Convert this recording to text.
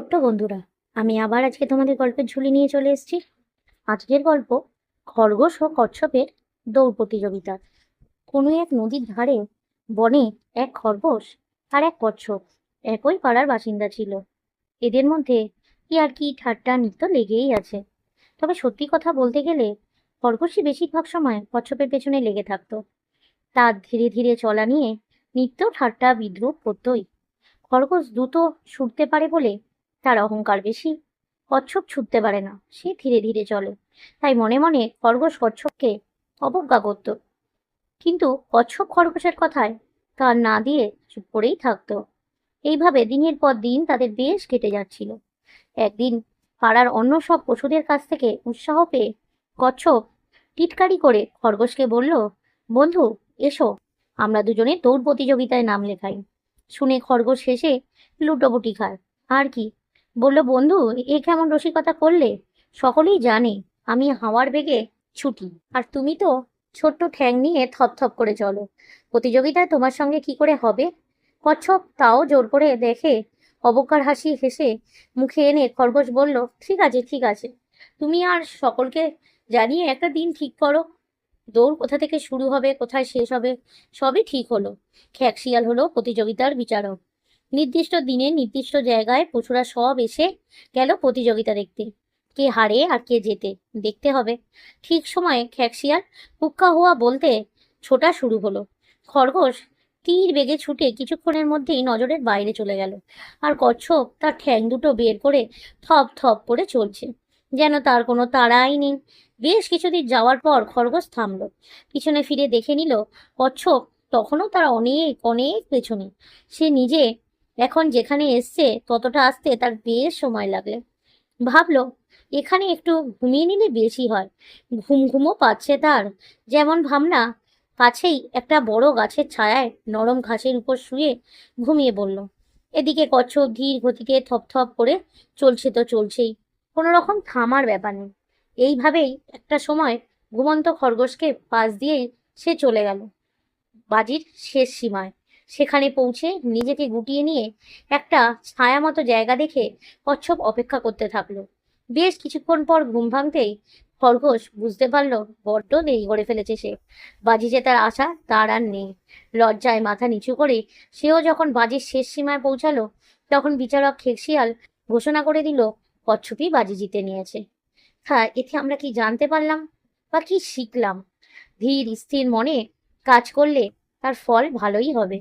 ছোট্ট বন্ধুরা, আমি আবার আজকে তোমাদের গল্পের ঝুলি নিয়ে চলে এসেছি। আজকের গল্প খরগোশ ও কচ্ছপের দৌড় প্রতিযোগিতা। কোনো এক নদীর ধারে বনে এক খরগোশ আর এক কচ্ছপ একই পাড়ার বাসিন্দা ছিল। এদের মধ্যে কি আর কি ঠাট্টা নৃত্য লেগেই আছে। তবে সত্যি কথা বলতে গেলে, খরগোশই বেশিরভাগ সময় কচ্ছপের পেছনে লেগে থাকতো। তার ধীরে ধীরে চলা নিয়ে নিত্য ঠাট্টা বিদ্রুপ করতই। খরগোশ দ্রুত ছুটতে পারে বলে তার অহংকার বেশি। কচ্ছপ ছুটতে পারে না, সে ধীরে ধীরে চলে। তাই মনে মনে খরগোশ কচ্ছপকে অবজ্ঞা করত। কিন্তু কচ্ছপ খরগোশের কথায় কান না দিয়ে চুপ করেই থাকতো। এইভাবে দিনের পর দিন তাদের বেশ কেটে যাচ্ছিল। একদিন পাড়ার অন্য সব পশুদের কাছ থেকে উৎসাহ পেয়ে কচ্ছপ টিটকারি করে খরগোশকে বলল, বন্ধু, এসো। আমরা দুজনে দৌড় প্রতিযোগিতায় নাম লেখাই। শুনে খরগোশ শেষে লুটোপুটি খায়। আর কি বলল, বন্ধু, এ কেমন রসিকতা করলে? সকলেই জানে আমি হাওয়ার বেগে ছুটি। আর তুমি তো ছোট্ট ঠ্যাং নিয়ে থপথপ করে চলো। প্রতিযোগিতায় তোমার সঙ্গে কি করে হবে? কচ্ছপ তাও জোর করে দেখে অবকার হাসি হেসে মুখে এনে খরগোশ বলল, ঠিক আছে ঠিক আছে। তুমি আর সকলকে জানিয়ে একটা দিন ঠিক করো। দৌড় কোথা থেকে শুরু হবে, কোথায় শেষ হবে, সবই ঠিক হলো। খ্যাকশিয়াল হলো প্রতিযোগিতার বিচারক। নির্দিষ্ট দিনে নির্দিষ্ট জায়গায় পশুরা সব এসে গেল প্রতিযোগিতা দেখতে। কে হারে আর কে জেতে, দেখতে হবে। ঠিক সময়ে খ্যাকশিয়াল হুক্কা হওয়া বলতে ছোটা শুরু হলো। খরগোশ তীর বেগে ছুটে কিছুক্ষণের মধ্যেই নজরের বাইরে চলে গেল আর কচ্ছপ তার ঠ্যাং দুটো বের করে থপ থপ করে চলছে। যেন তার কোনো তাড়াই নেই। বেশ কিছুদিন যাওয়ার পর খরগোশ থামলো। পিছনে ফিরে দেখে নিল, কচ্ছপ তখনও তার অনেক অনেক পেছনে। সে নিজে এখন যেখানে এসছে, ততটা আসতে তার বেশ সময় লাগলে। ভাবলো, এখানে একটু ঘুমিয়ে নিলে বেশি হয়। ঘুম ঘুমও পাচ্ছে তার। যেমন ভাবনা, কাছেই একটা বড় গাছের ছায়ায় নরম ঘাসের উপর শুয়ে ঘুমিয়ে পড়ল। এদিকে কচ্ছপ ধীর গতিতে থপথপ করে চলছে তো চলছেই। কোনো রকম থামার ব্যাপার নেই। এইভাবেই একটা সময় ঘুমন্ত খরগোশকে পাশ দিয়ে সে চলে গেল। বাজির শেষ সীমায়। সেখানে পৌঁছে নিজেকে গুটিয়ে নিয়ে একটা ছায়া মতো জায়গা দেখে কচ্ছপ অপেক্ষা করতে থাকল। বেশ কিছুক্ষণ পর ঘুম ভাঙতেই খরগোশ বুঝতে পারল বড্ড দেরি করে ফেলেছে সে। বাজি জেতার আশা তার আর নেই। লজ্জায় মাথা নিচু করে সেও যখন বাজির শেষ সীমায় পৌঁছালো, তখন বিচারক খেকশিয়াল ঘোষণা করে দিল, কচ্ছপই বাজি জিতে নিয়েছে। হ্যাঁ এতে আমরা কি জানতে পারলাম বা কি শিখলাম? ধীর, স্থির মনে কাজ করলে তার ফল ভালোই হবে।